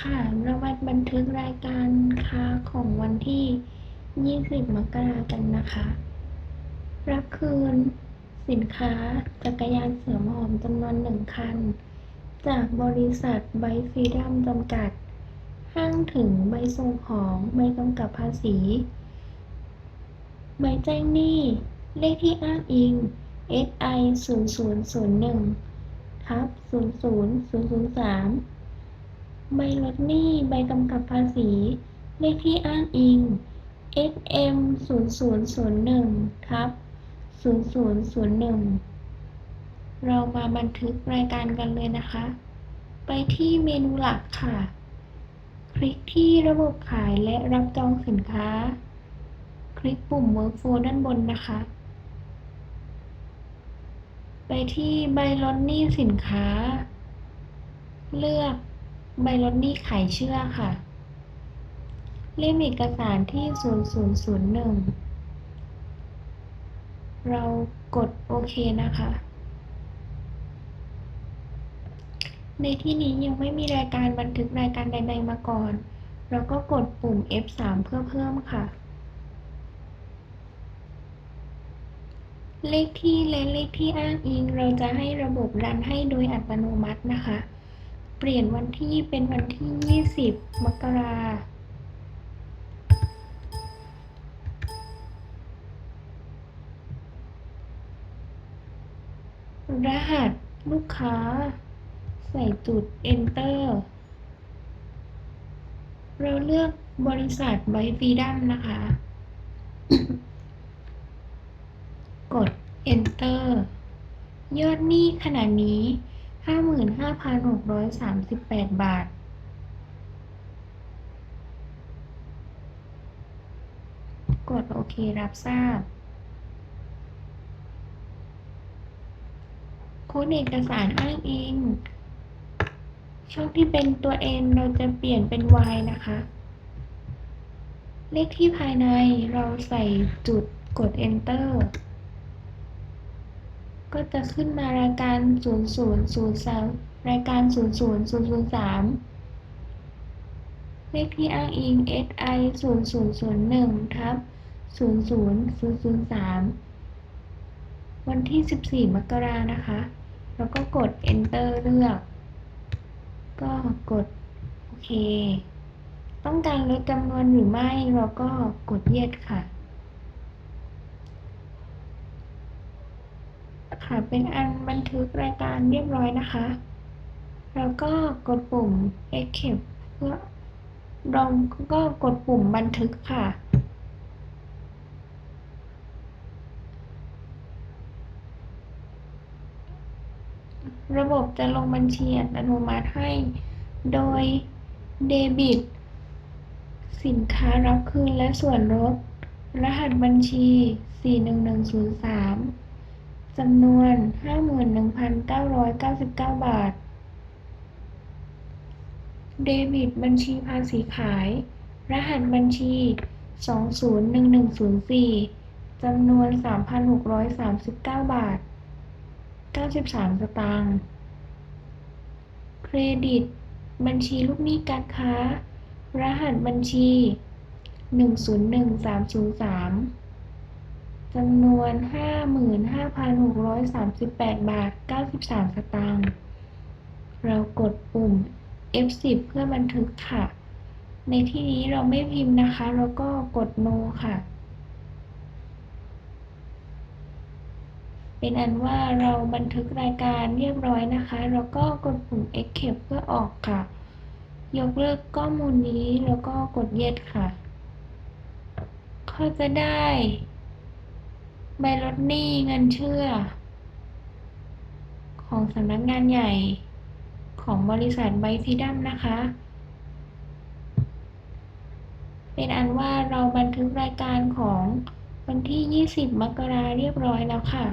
ค่ะเรามาบันทึกรายการค้าของวันที่ 20 มกรากันนะคะ รับคืน สินค้าจักรยานเสือหอมจำนวนหนึ่งคัน จากบริษัทไบฟรีดัมจำกัด ห้างถึงใบส่งของใบกำกับภาษี ใบแจ้งหนี้ เลขที่อ้างอิง SI 0001ทับ00003 ใบลดหนี้ ใบกำกับภาษี เลขที่อ้างอิง SM 0001ทับ0001 เรามาบันทึกรายการกันเลยนะคะ ไปที่เมนูหลักค่ะ คลิกที่ระบบขายและรับจองสินค้า คลิกปุ่ม Workflow ด้านบนนะคะ ไปที่ใบลดหนี้สินค้า เลือก ใบลดหนี้ขายเชื่อค่ะ เล่มเอกสารที่ 0001 เรากดโอเคนะคะ ในที่นี้ยังไม่มีรายการบันทึกรายการใดๆมาก่อน เราก็กดปุ่ม F3 เพื่อเพิ่มค่ะ เลขที่และเลขที่อ้างอิง เราจะให้ระบบรันให้โดยอัตโนมัตินะคะ เปลี่ยนวันที่เป็นวันที่ 20 มกรารหัสลูกค้า ใส่จุด enter เราเลือกบริษัทไบฟรีดัมนะคะ กด enter ยอดหนี้ขณะนี้ 55,638บาท กดโอเครับทราบ โค้ดเอกสารอ้างอิง ช่องที่เป็นตัว N เราจะเปลี่ยนเป็น Y นะคะ เลขที่ภายในเราใส่จุดกด enter ก็จะขึ้นมารายการ 0003 รายการ 00003 เลขที่อ้างอิง SI 0001ทับ00003 วันที่ 14 มกรานะคะ แล้วก็กด enter เลือก ก็กด โอเค ต้องการลดจำนวนหรือไม่ เราก็กด yes ค่ะ ค่ะ เป็นอันบันทึกรายการเรียบร้อยนะคะ แล้วก็กดปุ่ม escape เพื่อเราก็กดปุ่มบันทึกค่ะ ระบบจะลงบัญชีอัตโนมัติให้ โดยเดบิต สินค้ารับคืนและส่วนลดรหัสบัญชี 41103 จำนวน 51,999 บาท เดบิตบัญชีภาษีขาย รหัสบัญชี 201104 จำนวน 3,639 บาท 93 สตางค์ เครดิต บัญชีลูกหนี้การค้า รหัสบัญชี 101303 จำนวน 55,638 บาท 93 สตางค์ เรากดปุ่ม F10 เพื่อบันทึกค่ะ ในที่นี้เราไม่พิมพ์นะคะ เราก็กด no ค่ะ เป็นอันว่าเราบันทึกรายการเรียบร้อยนะคะแล้วก็กดปุ่ม escape เพื่อออกค่ะ ยกเลิกข้อมูลนี้แล้วก็กด yes ค่ะ ก็จะได้ ใบลดหนี้เงินเชื่อ ของสำนักงานใหญ่ของบริษัทไบฟรีดัมนะคะ เป็นอันว่าเราบันทึกรายการของวันที่ 20 มกราเรียบร้อยแล้วค่ะ